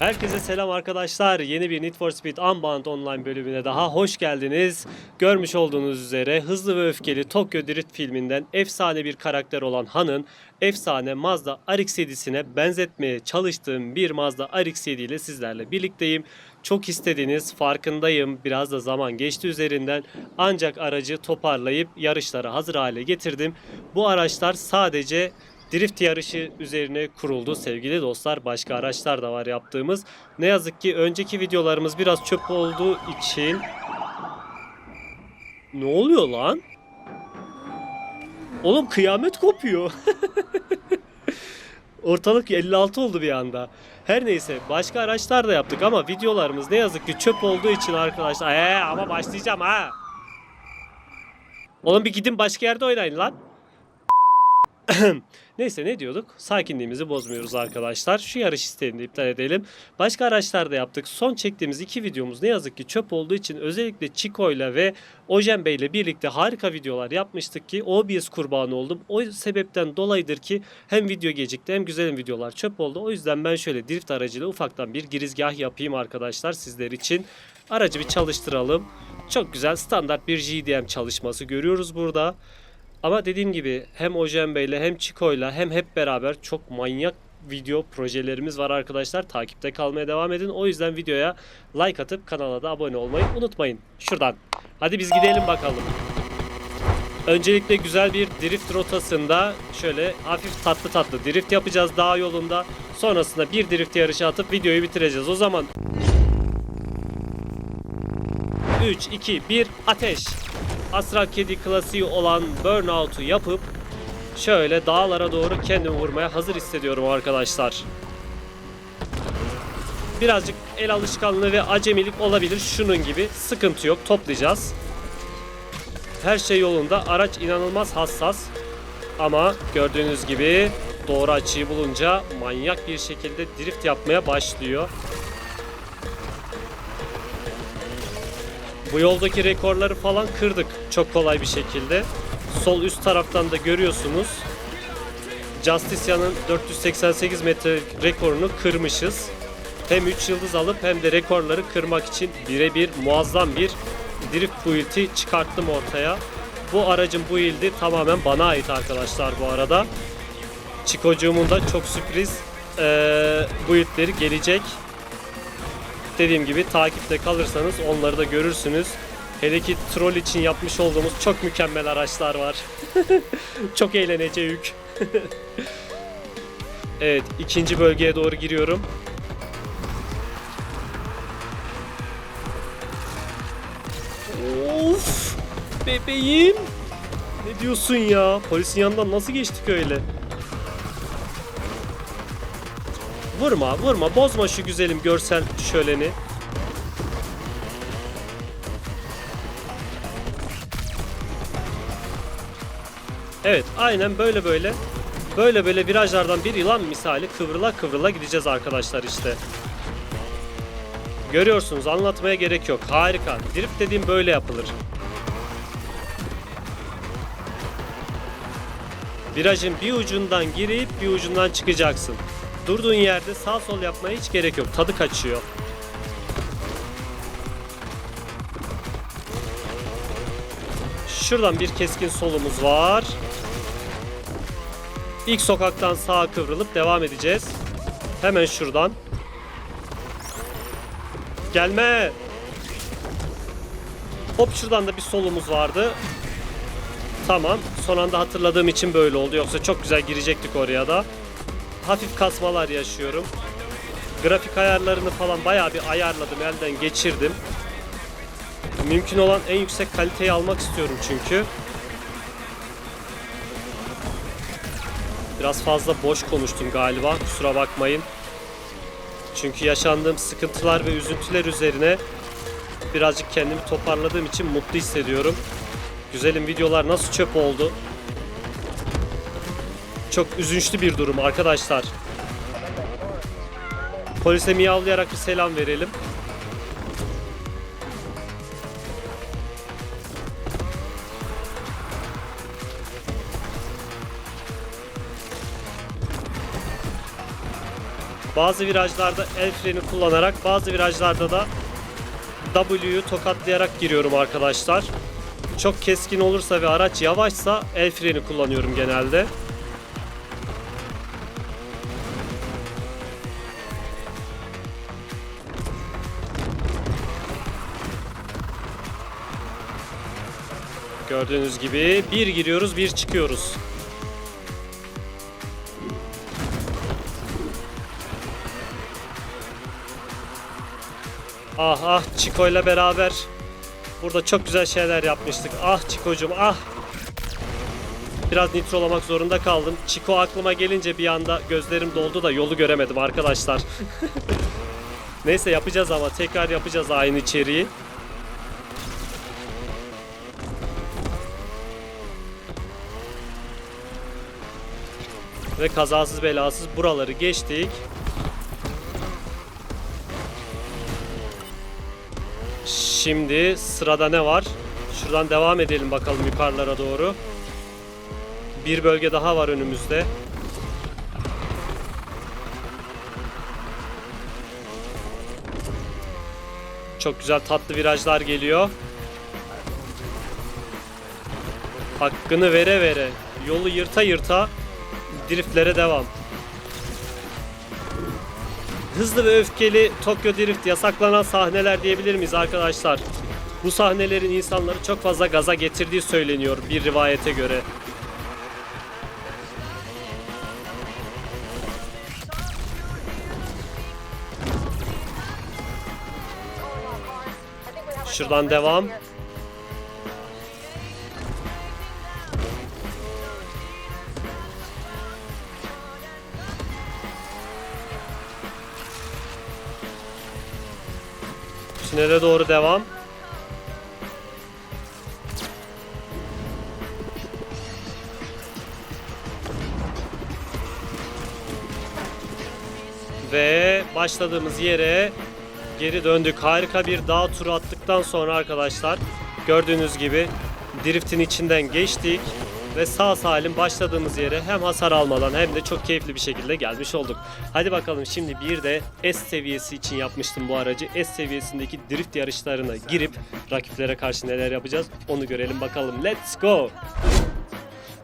Herkese selam arkadaşlar. Yeni bir Need for Speed Unbound Online bölümüne daha hoş geldiniz. Görmüş olduğunuz üzere Hızlı ve Öfkeli Tokyo Drift filminden efsane bir karakter olan Han'ın efsane Mazda RX-7'sine benzetmeye çalıştığım bir Mazda RX-7 ile sizlerle birlikteyim. Çok istediğiniz farkındayım. Biraz da zaman geçti üzerinden. Ancak aracı toparlayıp yarışlara hazır hale getirdim. Bu araçlar sadece drift yarışı üzerine kuruldu sevgili dostlar. Başka araçlar da var yaptığımız. Ne yazık ki önceki videolarımız biraz çöp olduğu için ne oluyor lan? Oğlum kıyamet kopuyor. Ortalık 56 oldu bir anda. Her neyse başka araçlar da yaptık ama videolarımız ne yazık ki çöp olduğu için arkadaşlar. Eee ama başlayacağım ha. Oğlum bir gidin başka yerde oynayın lan. Neyse ne diyorduk? Sakinliğimizi bozmuyoruz arkadaşlar. Şu yarış isteğini iptal edelim. Başka araçlarda yaptık. Son çektiğimiz iki videomuz ne yazık ki çöp olduğu için özellikle Chico ile ve Ojen Bey ile birlikte harika videolar yapmıştık ki OBS kurbanı oldum. O sebepten dolayıdır ki hem video gecikti hem güzel videolar çöp oldu. O yüzden ben şöyle drift aracıyla ufaktan bir girizgah yapayım arkadaşlar sizler için. Aracı bir çalıştıralım. Çok güzel standart bir GDM çalışması görüyoruz burada. Ama dediğim gibi hem Ojen Bey'le hem Chico'yla hem hep beraber çok manyak video projelerimiz var arkadaşlar. Takipte kalmaya devam edin. O yüzden videoya like atıp kanala da abone olmayı unutmayın. Şuradan. Hadi biz gidelim bakalım. Öncelikle güzel bir drift rotasında şöyle hafif tatlı tatlı drift yapacağız dağ yolunda. Sonrasında bir drift yarışı atıp videoyu bitireceğiz. O zaman 3, 2, 1 ateş. Astral Kedi klasiği olan Burnout'u yapıp şöyle dağlara doğru kendimi vurmaya hazır hissediyorum arkadaşlar. Birazcık el alışkanlığı ve acemilik olabilir şunun gibi. Sıkıntı yok toplayacağız. Her şey yolunda. Araç inanılmaz hassas. Ama gördüğünüz gibi doğru açıyı bulunca manyak bir şekilde drift yapmaya başlıyor. Bu yoldaki rekorları falan kırdık çok kolay bir şekilde. Sol üst taraftan da görüyorsunuz. Justicia'nın 488 metre rekorunu kırmışız. Hem 3 yıldız alıp hem de rekorları kırmak için birebir muazzam bir drift build'i çıkarttım ortaya. Bu aracın build'i tamamen bana ait arkadaşlar bu arada. Çikocuğumun da çok sürpriz eee build'leri gelecek dediğim gibi takipte kalırsanız onları da görürsünüz. Hele ki troll için yapmış olduğumuz çok mükemmel araçlar var. çok eğlenecek. evet ikinci bölgeye doğru giriyorum. Of bebeğim. Ne diyorsun ya? Polisin yanından nasıl geçtik öyle? Vurma, vurma. Bozma şu güzelim görsel şöleni. Evet, aynen böyle böyle. Böyle böyle virajlardan bir yılan misali kıvrıla kıvrıla gideceğiz arkadaşlar işte. Görüyorsunuz anlatmaya gerek yok. Harika. Drift dediğim böyle yapılır. Virajın bir ucundan girip bir ucundan çıkacaksın. Durduğun yerde sağ sol yapmaya hiç gerek yok. Tadı kaçıyor. Şuradan bir keskin solumuz var. İlk sokaktan sağa kıvrılıp devam edeceğiz. Hemen şuradan. Gelme. Hop şuradan da bir solumuz vardı. Tamam. Son anda hatırladığım için böyle oldu. Yoksa çok güzel girecektik oraya da hafif kasmalar yaşıyorum. Grafik ayarlarını falan bayağı bir ayarladım, elden geçirdim. Mümkün olan en yüksek kaliteyi almak istiyorum çünkü. Biraz fazla boş konuştum galiba, kusura bakmayın. Çünkü yaşandığım sıkıntılar ve üzüntüler üzerine birazcık kendimi toparladığım için mutlu hissediyorum. Güzelim videolar nasıl çöp oldu. Çok üzünçlü bir durum arkadaşlar. Polise miyavlayarak bir selam verelim. Bazı virajlarda el freni kullanarak bazı virajlarda da W'yu tokatlayarak giriyorum arkadaşlar. Çok keskin olursa ve araç yavaşsa el freni kullanıyorum genelde. Gördüğünüz gibi bir giriyoruz bir çıkıyoruz. Ah ah Chico ile beraber burada çok güzel şeyler yapmıştık. Ah Chico'cum ah. Biraz nitrolamak zorunda kaldım. Chico aklıma gelince bir anda gözlerim doldu da yolu göremedim arkadaşlar. Neyse yapacağız ama tekrar yapacağız aynı içeriği. Ve kazasız belasız buraları geçtik. Şimdi sırada ne var? Şuradan devam edelim bakalım yukarılara doğru. Bir bölge daha var önümüzde. Çok güzel tatlı virajlar geliyor. Hakkını vere vere, yolu yırta yırta driftlere devam. Hızlı ve öfkeli Tokyo Drift yasaklanan sahneler diyebilir miyiz arkadaşlar? Bu sahnelerin insanları çok fazla gaza getirdiği söyleniyor bir rivayete göre. Şuradan devam. Tünele doğru devam. Ve başladığımız yere geri döndük. Harika bir dağ turu attıktan sonra arkadaşlar gördüğünüz gibi driftin içinden geçtik ve sağ salim başladığımız yere hem hasar almadan hem de çok keyifli bir şekilde gelmiş olduk. Hadi bakalım şimdi bir de S seviyesi için yapmıştım bu aracı. S seviyesindeki drift yarışlarına girip rakiplere karşı neler yapacağız onu görelim bakalım. Let's go!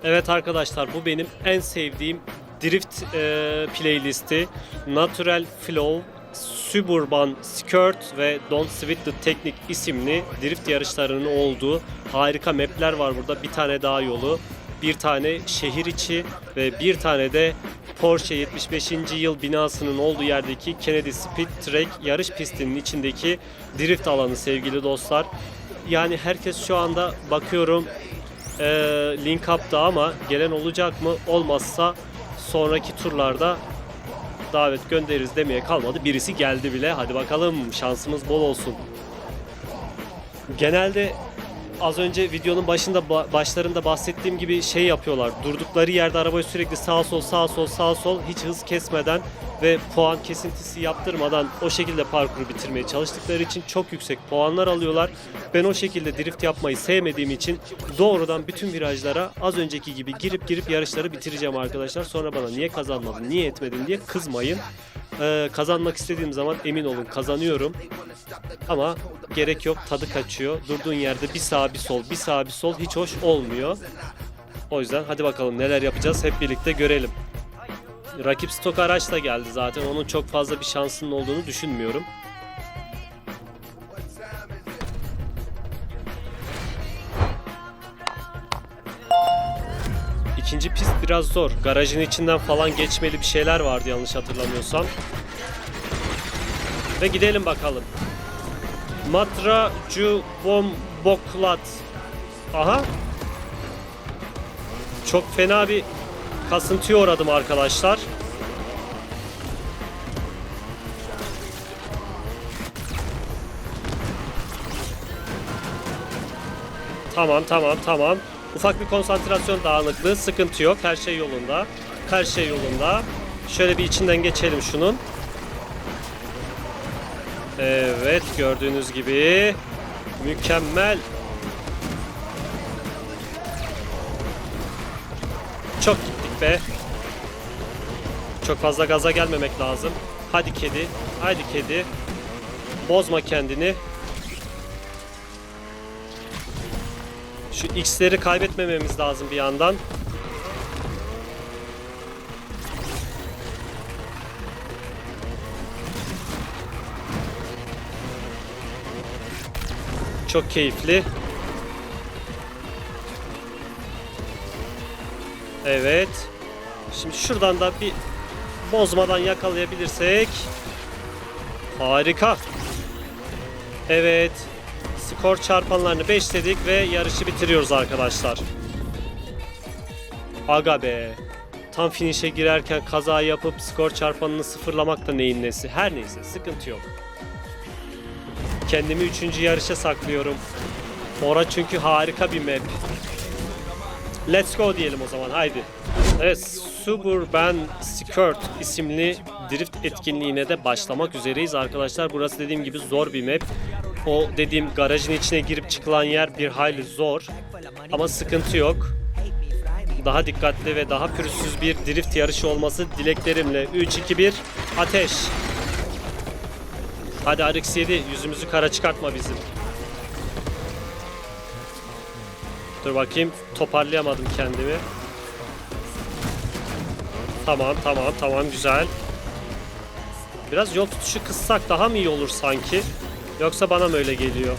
Evet arkadaşlar bu benim en sevdiğim drift e, playlisti. Natural Flow, Suburban Skirt ve Don't Sweat the Technique isimli drift yarışlarının olduğu harika mapler var burada. Bir tane daha yolu, bir tane şehir içi ve bir tane de Porsche 75. yıl binasının olduğu yerdeki Kennedy Speed Track yarış pistinin içindeki drift alanı sevgili dostlar. Yani herkes şu anda bakıyorum e, link up'ta ama gelen olacak mı? Olmazsa sonraki turlarda davet göndeririz demeye kalmadı. Birisi geldi bile. Hadi bakalım şansımız bol olsun. Genelde az önce videonun başında ba- başlarında bahsettiğim gibi şey yapıyorlar. Durdukları yerde arabayı sürekli sağ sol sağ sol sağ sol hiç hız kesmeden ve puan kesintisi yaptırmadan o şekilde parkuru bitirmeye çalıştıkları için çok yüksek puanlar alıyorlar. Ben o şekilde drift yapmayı sevmediğim için doğrudan bütün virajlara az önceki gibi girip girip yarışları bitireceğim arkadaşlar. Sonra bana niye kazanmadın, niye etmedin diye kızmayın. Ee, kazanmak istediğim zaman emin olun kazanıyorum. Ama gerek yok tadı kaçıyor. Durduğun yerde bir sağ bir sol bir sağ bir sol hiç hoş olmuyor. O yüzden hadi bakalım neler yapacağız hep birlikte görelim. Rakip stok araç da geldi zaten. Onun çok fazla bir şansının olduğunu düşünmüyorum. İkinci pist biraz zor. Garajın içinden falan geçmeli bir şeyler vardı yanlış hatırlamıyorsam. Ve gidelim bakalım. Matra Cu Bom Boklat. Aha. Çok fena bir kasıntıya uğradım arkadaşlar. Tamam tamam tamam. Ufak bir konsantrasyon dağınıklığı sıkıntı yok. Her şey yolunda. Her şey yolunda. Şöyle bir içinden geçelim şunun. Evet gördüğünüz gibi mükemmel. Çok gittik be. Çok fazla gaza gelmemek lazım. Hadi kedi. Hadi kedi. Bozma kendini. Şu X'leri kaybetmememiz lazım bir yandan. Çok keyifli. Evet. Şimdi şuradan da bir bozmadan yakalayabilirsek. Harika. Evet. Skor çarpanlarını beşledik ve yarışı bitiriyoruz arkadaşlar. Aga be. Tam finish'e girerken kaza yapıp skor çarpanını sıfırlamak da neyin nesi. Her neyse sıkıntı yok. Kendimi üçüncü yarışa saklıyorum. Ora çünkü harika bir map. Let's go diyelim o zaman haydi. Evet Suburban Skirt isimli drift etkinliğine de başlamak üzereyiz arkadaşlar. Burası dediğim gibi zor bir map. O dediğim garajın içine girip çıkılan yer bir hayli zor. Ama sıkıntı yok. Daha dikkatli ve daha pürüzsüz bir drift yarışı olması dileklerimle. 3-2-1 ateş. Hadi RX-7 yüzümüzü kara çıkartma bizim. Dur bakayım toparlayamadım kendimi. Tamam tamam tamam güzel. Biraz yol tutuşu kıssak daha mı iyi olur sanki? Yoksa bana mı öyle geliyor?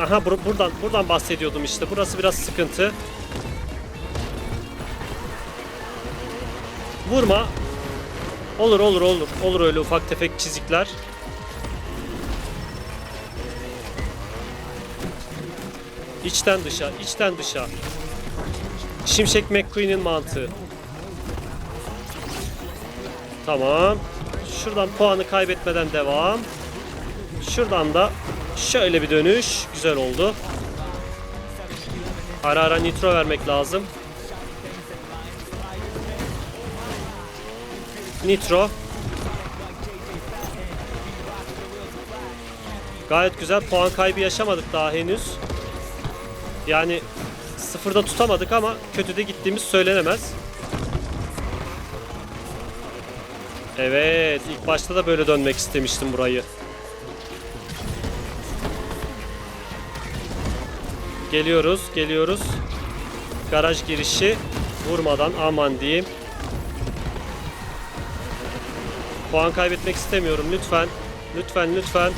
Aha bur- buradan buradan bahsediyordum işte. Burası biraz sıkıntı. Vurma. Olur olur olur. Olur öyle ufak tefek çizikler. İçten dışa, içten dışa. Şimşek McQueen'in mantığı. Tamam. Şuradan puanı kaybetmeden devam. Şuradan da şöyle bir dönüş. Güzel oldu. Ara ara nitro vermek lazım. Nitro. Gayet güzel puan kaybı yaşamadık daha henüz. Yani sıfırda tutamadık ama kötü de gittiğimiz söylenemez. Evet, ilk başta da böyle dönmek istemiştim burayı. Geliyoruz, geliyoruz. Garaj girişi vurmadan aman diyeyim. Puan kaybetmek istemiyorum lütfen. Lütfen, lütfen.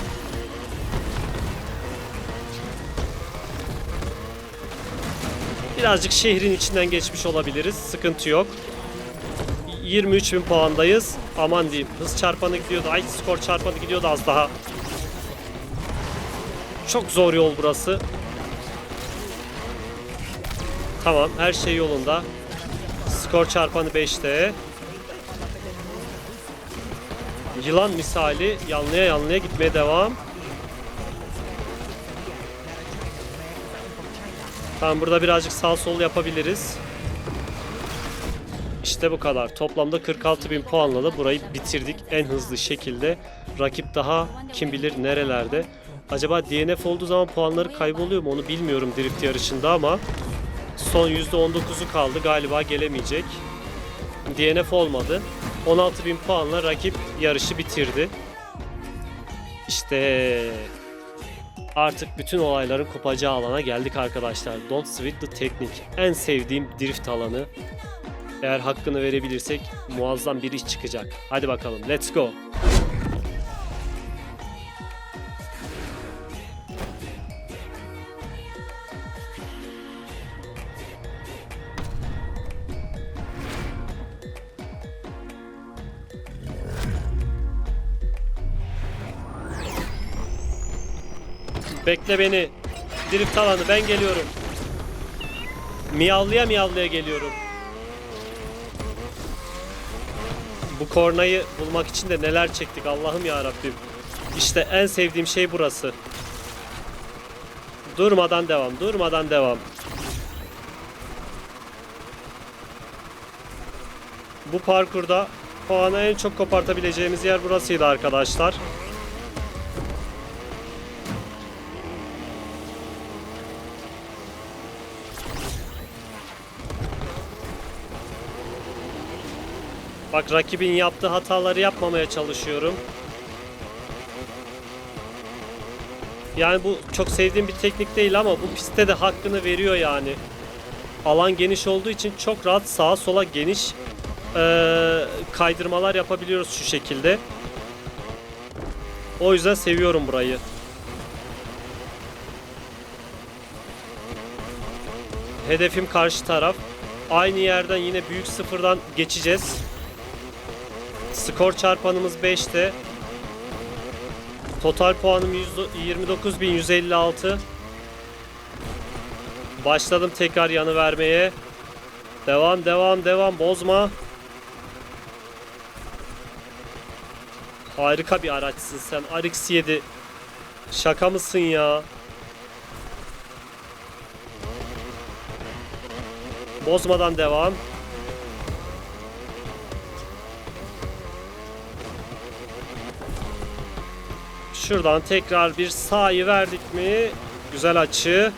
Birazcık şehrin içinden geçmiş olabiliriz. Sıkıntı yok. 23 bin puandayız. Aman diyeyim. Hız çarpanı gidiyordu. Ay skor çarpanı gidiyordu az daha. Çok zor yol burası. Tamam her şey yolunda. Skor çarpanı 5'te. Yılan misali yanlıya yanlıya gitmeye devam. Tamam burada birazcık sağ sol yapabiliriz. İşte bu kadar. Toplamda 46 bin puanla da burayı bitirdik en hızlı şekilde. Rakip daha kim bilir nerelerde. Acaba DNF olduğu zaman puanları kayboluyor mu onu bilmiyorum drift yarışında ama son %19'u kaldı galiba gelemeyecek. DNF olmadı. 16 bin puanla rakip yarışı bitirdi. İşte artık bütün olayların kopacağı alana geldik arkadaşlar. Don't Sweat the Technique. En sevdiğim drift alanı. Eğer hakkını verebilirsek muazzam bir iş çıkacak. Hadi bakalım let's go. Bekle beni. Drift alanı ben geliyorum. Miyavlıya miyavlıya geliyorum. Bu kornayı bulmak için de neler çektik Allah'ım ya Rabbim. İşte en sevdiğim şey burası. Durmadan devam, durmadan devam. Bu parkurda puanı en çok kopartabileceğimiz yer burasıydı arkadaşlar. Bak rakibin yaptığı hataları yapmamaya çalışıyorum. Yani bu çok sevdiğim bir teknik değil ama bu pistte de hakkını veriyor yani. Alan geniş olduğu için çok rahat sağa sola geniş eee, kaydırmalar yapabiliyoruz şu şekilde. O yüzden seviyorum burayı. Hedefim karşı taraf. Aynı yerden yine büyük sıfırdan geçeceğiz. Skor çarpanımız 5'te. Total puanım 29.156. Başladım tekrar yanı vermeye. Devam devam devam bozma. Harika bir araçsın sen. RX-7. Şaka mısın ya? Bozmadan devam. Şuradan tekrar bir sağı verdik mi? Güzel açı.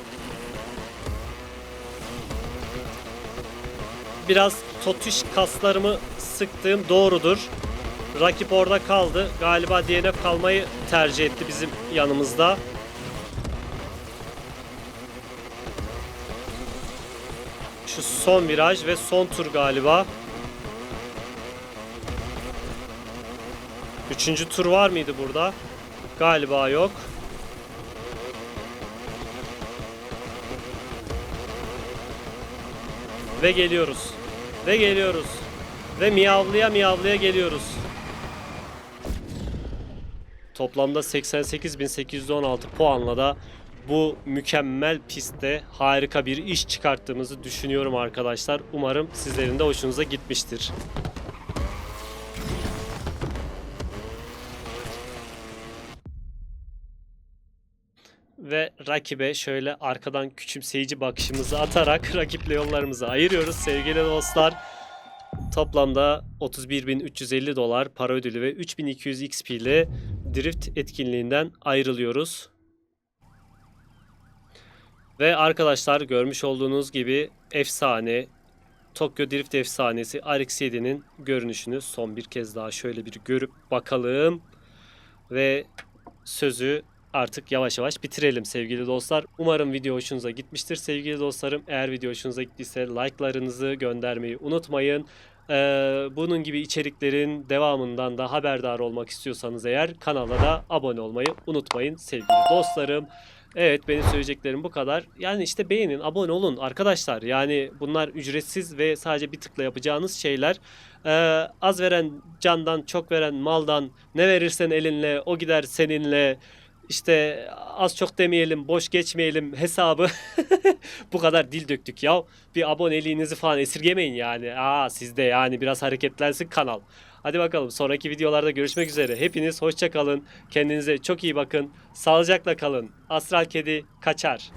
Biraz totuş kaslarımı sıktığım doğrudur. Rakip orada kaldı. Galiba DNF kalmayı tercih etti bizim yanımızda. Şu son viraj ve son tur galiba. Üçüncü tur var mıydı burada? Galiba yok. Ve geliyoruz. Ve geliyoruz. Ve miyavlıya miyavlıya geliyoruz. Toplamda 88.816 puanla da bu mükemmel pistte harika bir iş çıkarttığımızı düşünüyorum arkadaşlar. Umarım sizlerin de hoşunuza gitmiştir. Rakibe şöyle arkadan küçümseyici bakışımızı atarak rakiple yollarımızı ayırıyoruz sevgili dostlar. Toplamda 31.350 dolar para ödülü ve 3200 XP ile drift etkinliğinden ayrılıyoruz. Ve arkadaşlar görmüş olduğunuz gibi efsane Tokyo Drift efsanesi RX-7'nin görünüşünü son bir kez daha şöyle bir görüp bakalım. Ve sözü artık yavaş yavaş bitirelim sevgili dostlar. Umarım video hoşunuza gitmiştir sevgili dostlarım. Eğer video hoşunuza gittiyse like'larınızı göndermeyi unutmayın. Ee, bunun gibi içeriklerin devamından da haberdar olmak istiyorsanız eğer kanala da abone olmayı unutmayın sevgili dostlarım. Evet benim söyleyeceklerim bu kadar. Yani işte beğenin, abone olun arkadaşlar. Yani bunlar ücretsiz ve sadece bir tıkla yapacağınız şeyler. Ee, az veren candan, çok veren maldan ne verirsen elinle o gider seninle. İşte az çok demeyelim, boş geçmeyelim hesabı. bu kadar dil döktük ya. Bir aboneliğinizi falan esirgemeyin yani. Aa sizde yani biraz hareketlensin kanal. Hadi bakalım sonraki videolarda görüşmek üzere. Hepiniz hoşça kalın. Kendinize çok iyi bakın. Sağlıcakla kalın. Astral Kedi kaçar.